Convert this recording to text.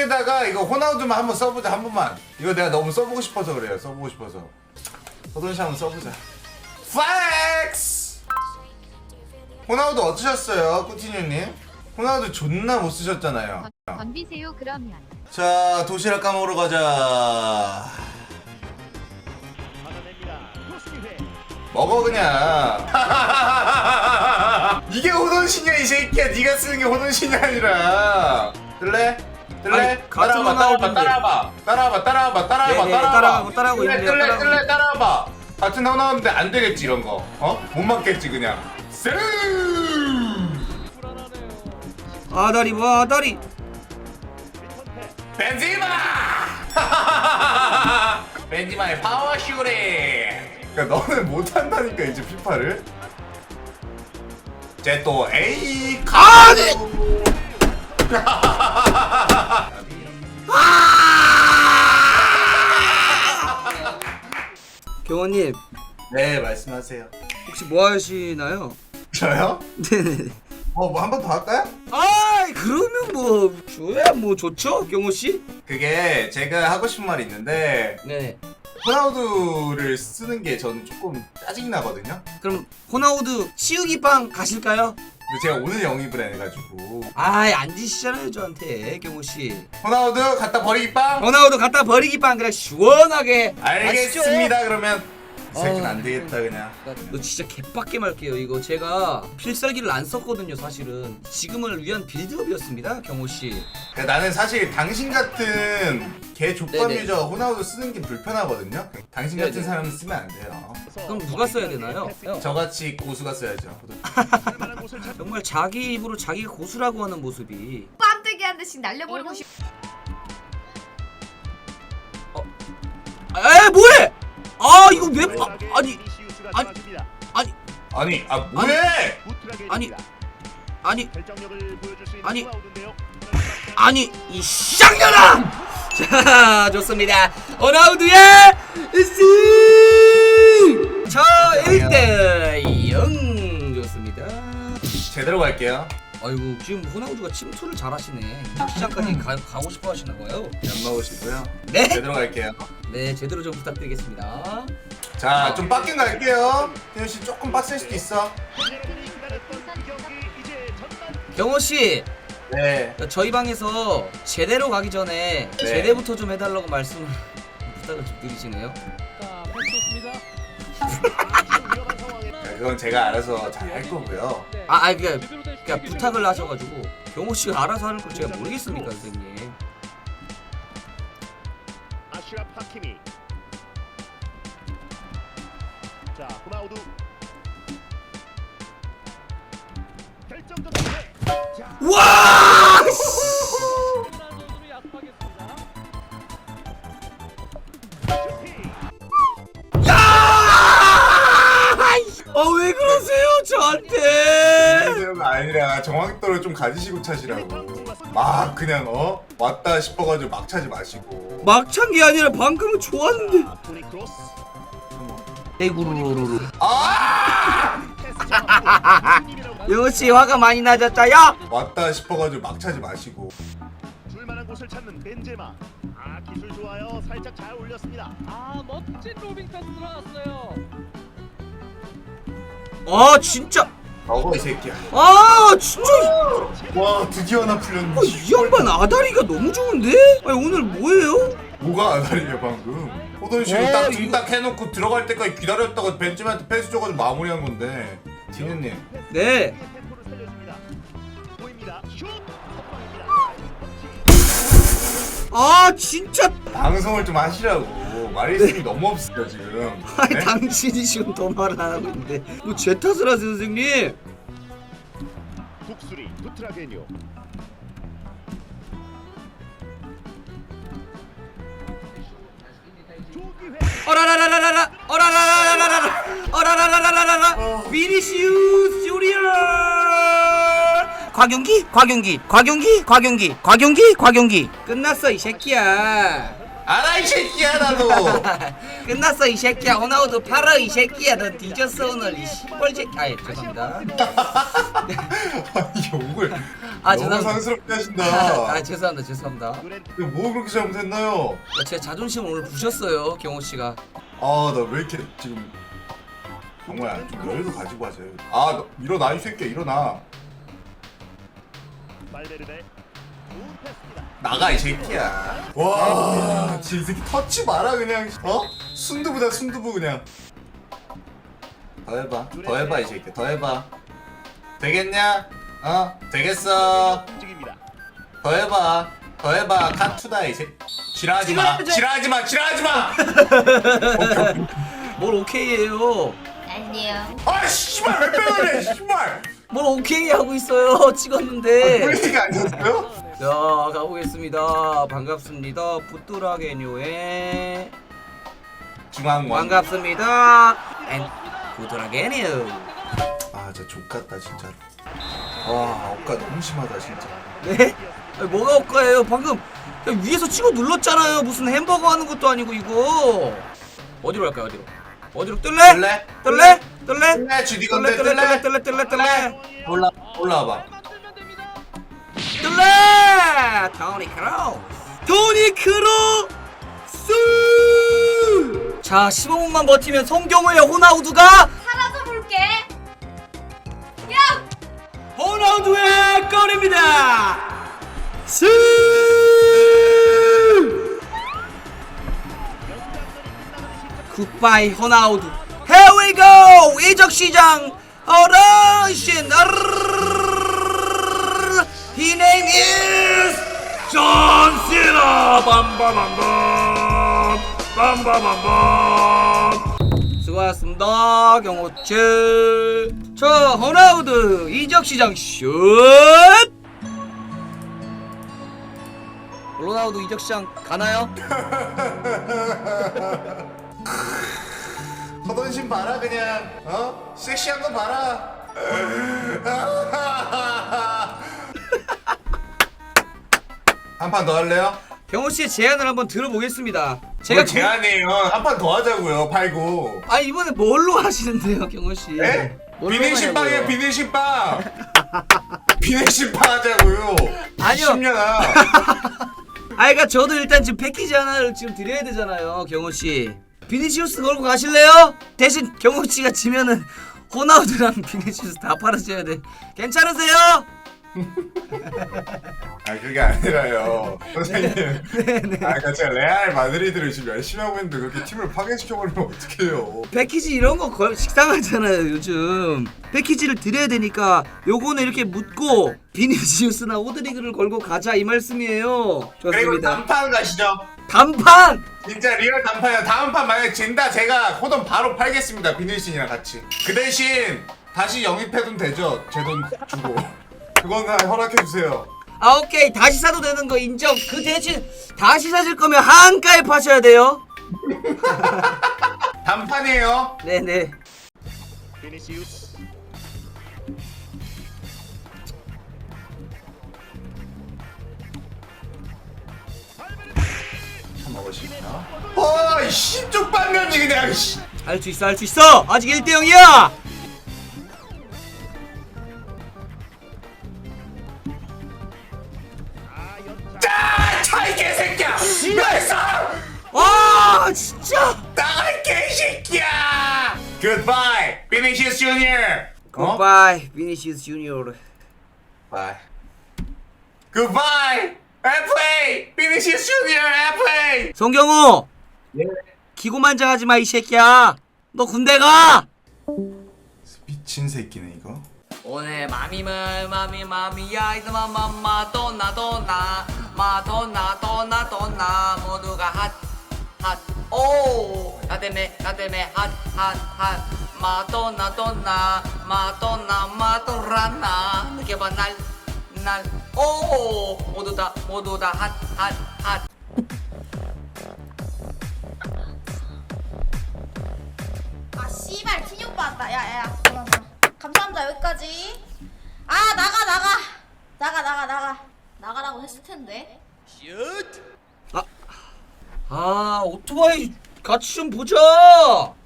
왼쪽에다가 이거 호나우드만 한번 써보자 한 번만. 이거 내가 너무 써보고 싶어서 그래요 써보고 싶어서. 호돈씨 한번 써보자. 플렉스 호나우드 어떠셨어요 꾸티뉴님? 호나우드 존나 못 쓰셨잖아요. 덤비세요 그러면. 자 도시락 까먹으러 가자. 먹어 그냥. 이게 호돈신이야 이 새끼야. 네가 쓰는 게 호돈신이 아니라. 뜰래? 뜰래? 아니, 따라와봐 따라와봐. 따라와봐 따라와봐 따라와봐 따라와봐 네, 네, 따라가고, 따라가고 뜰래 따라가고 뜰래 따라와봐 같은 호나우드인데 안 되겠지 이런 거 어? 못 맞겠지 그냥 쓰 아다리 뭐 아다리 벤지마! 벤지마의 파워 슈팅! 그러니까 너는 못 한다니까 이제 피파를. 쟤또 A 카 드. 경원님 네 말씀하세요. 혹시 뭐 하시나요? 저요? 네네 어뭐 한 번 더 할까요? 아 그러면 뭐 줘야 뭐 좋죠 경호 씨? 그게 제가 하고 싶은 말이 있는데 네 호나우두를 쓰는 게 저는 조금 짜증이 나거든요. 그럼 호나우드 치우기 빵 가실까요? 근데 제가 오늘 영입을 해가지고 아이 앉으시잖아요 저한테 경호 씨 호나우두 갖다 버리기 빵. 호나우드 갖다 버리기 빵 그냥 시원하게 알겠습니다. 그러면 이 새끼는 어. 안 되겠다 그냥. 너 진짜 개빡게 말게요 이거 제가 필살기를 안 썼거든요 사실은 지금을 위한 빌드업이었습니다 경호 씨 그러니까 나는 사실 당신 같은 개 족밥 네네. 유저 호나우드 쓰는 게 불편하거든요. 당신 같은 네네. 사람은 쓰면 안 돼요. 그럼 누가 써야 되나요? 형, 저같이 고수가 써야죠. 정말 자기 입으로 자기가 고수라고 하는 모습이 빰뜨기 한 대씩 날려버리고 싶 에 뭐해? 아 이거 왜 아, 아니 아니 아니 아니 아 뭐해? 아니 아니 아니. 아니 이 쌍년아! 자 좋습니다 호나우드의 승! 저 1대 0 좋습니다 제대로 갈게요. 아이고 지금 호나우드가 침투를 잘하시네 시장까지 가, 가고 싶어 하시나 봐요 안 먹으시고요. 네? 제대로 갈게요. 네 제대로 좀 부탁드리겠습니다 자 좀 빡긴 갈게요. 태현 씨 조금 빡셀 수도 있어. 경호 씨 네. 저희 방에서 제대로 가기 전에 네. 제대부터 좀 해달라고 말씀을 부탁을 좀 드리시네요 네, 그건 제가 알아서 잘 할 거고요. 아 아니 그니까 그러니까 부탁을 하셔가지고 경호 씨가 알아서 하는 걸 제가 모르겠습니까 선생님 아슈라 파키미 자 호나우두 결정적 플레이. 와! 왜 그러세요 저한테? 그런 아니라 정확도를 좀 가지시고 차시라고. 막 그냥 어 왔다 싶어가지고 막 차지 마시고. 막찬 게 아니라 방금은 좋았는데. 에구루루루. 아! 씨 화가 많이 나졌다요? 왔다 싶어가지고 막 차지 마시고. 줄만한 곳을 찾는 벤제마 아 기술 좋아요 살짝 잘 올렸습니다 아 멋진 로빙 패스 들어갔어요. 아 진짜. 먹어 이 새끼야. 아 진짜. 와 드디어 하나 풀렸네. 아, 이 양반 아다리가 너무 좋은데? 아니 오늘 뭐예요? 뭐가 아다리냐 방금. 호돈 씨로 와, 딱 이거- 둔딱 해놓고 들어갈 때까지 기다렸다가 벤츠한테 패스 줘가지고 마무리한 건데. 디느님. 네. 아 진짜. 방송을 좀 하시라고. 말일씀이 너무 없어요 지금. 아니 네? 당신이 지금 더 말을 안 하고 있는데 뭐 제 탓을 하세요 선생님? 독수리 부트라게뇨 조기회 어라라라라라 어라라라라라라 어라라라라라라 비니시우스 주리어 과경기 과경기 과경기 과경기 과경기 과경기. 끝났어 이 새끼야. 알아 이 새끼야 나도. 끝났어 이 새끼야. 호나우두 팔아 이 새끼야. 너 뒤졌어 오늘 이 시뻘 새끼. 아예 죄송합니다. 아니 욕을 아, 너무 죄송합니다. 상스럽게 하신다. 아 죄송합니다 죄송합니다. 이거 뭐 그렇게 잘못했나요? 제 자존심 오늘 부셨어요 경호 씨가. 아 나 왜 이렇게 지금 정말 좀 여유도 가지고 하세요. 아 너, 일어나 이 새끼야 일어나 발베르데 좋은 패스입니다. 나가 이 새끼야. 와 진짜 이 새끼 터치 마라 그냥. 어? 순두부다 순두부 그냥. 더 해봐. 더 해봐 이 새끼. 더 해봐. 되겠냐? 어? 되겠어. 움직입니다. 더 해봐. 더 해봐. 카투다 이 새끼 지랄하지마. 지랄하지- 지랄하지마. 지랄하지마. 뭘 오케이해요? 안녕. 아 씨발 왜 빼놓네 씨발 뭘 오케이 하고 있어요? 찍었는데. 브레이크가 안 쳤어요? 자 가보겠습니다. 반갑습니다. 부뚜라게뇨의 중앙원. 반갑습니다. 앤 부뚜라게뇨. 아 진짜 족같다 진짜로. 와 억까 너무 심하다 진짜. 네? 아니, 뭐가 억까예요? 방금 그냥 위에서 치고 눌렀잖아요. 무슨 햄버거 하는 것도 아니고 이거. 어디로 갈까요 어디로? 어디로? 뜰래? 뜰래? 뜰래? 뜰래? 뜰래? 주디 건데 뜰래 뜰래? 뜰래 뜰래 뜰래 뜰래 올라 올라와봐. 뜰래 토니 크로 토니 크로 자 15분만 버티면 송경호의 호나우두가 사라져 볼게. 야! 호나우두의 골입니다 스 굿바이 호나우두 we go. 이적 시장 어르신 He name is 존 시나 빰빰빰빰 빰빰빰빰. 수고하셨습니다. 경호치 자 호나우드 이적 시장 슛. 로나우드 이적 시장 가나요? 허던심 봐라 그냥 어? 섹시한 거 봐라 한 판 더 할래요? 경호 씨의 제안을 한번 들어보겠습니다. 제가 구- 제안이에요 한 판 더 하자고요 팔고 아 이번에 뭘로 하시는데요, 경호 씨? 에? 뭘로 비닐 신빵이에요 하냐고요? 비닐 신빵 비닐 신빵 하자고요 아니요. 10년아 아, 그러니까 저도 일단 지금 패키지 하나를 지금 드려야 되잖아요, 경호 씨. 비니시우스 걸고 가실래요? 대신 경호 씨가 지면은 호나우드랑 비니시우스 다 팔아줘야 돼. 괜찮으세요? 아 그게 아니라요 선생님 네네. 아 그러니까 제가 레알 마드리드를 지금 열심히 하고 있는데 그렇게 팀을 파괴시켜버리면 어떡해요 패키지 이런 거 거의 식상하잖아요 요즘 패키지를 드려야 되니까 요거는 이렇게 묻고 비니시우스나 오드리그를 걸고 가자 이 말씀이에요 그리고 좋습니다 단판 가시죠 단판! 진짜 리얼 단판이야. 다음 판 만약에 진다 제가 호돈 바로 팔겠습니다. 비닐신이랑 같이. 그 대신 다시 영입해도 되죠? 제 돈 주고. 그거는 허락해주세요. 아 오케이. 다시 사도 되는 거 인정. 그 대신 다시 사실 거면 한가에 파셔야 돼요. 단판이에요? 네네. 비니시우스 먹으시구나 어이 씨 쪽 반면지 그냥 씨. 할 수 있어 할 수 있어! 아직 1대 0이야! 아 연타 자 차이 개새끼야! 나이스 와 진짜! 나갈게 이 새끼야! 굿바이 비니시스 주니어? 어? 굿바이 비니시우스 주니어 바이 굿바이 FA 비니시스 주니어 FA 송경호! 기고만장하지 마 이 새끼야! 너 군대 가! 미친 새끼네 이거. 오늘 마미물 마미 마미야 이스마 마마 또나 또나. 마또나 또나 또나. 모두가 핫핫오나 때문에 나 때문에 핫핫핫. 마또나 또나. 마또나 마또라나. 느껴봐 날날 오 모두 다 모두 다 핫 핫 핫 아 씨발 티니 오빠 왔다 야야야 감사합니다 여기까지 아 나가 나가 나가 나가 나가 나가라고 했을 텐데 아 오토바이 같이 좀 보자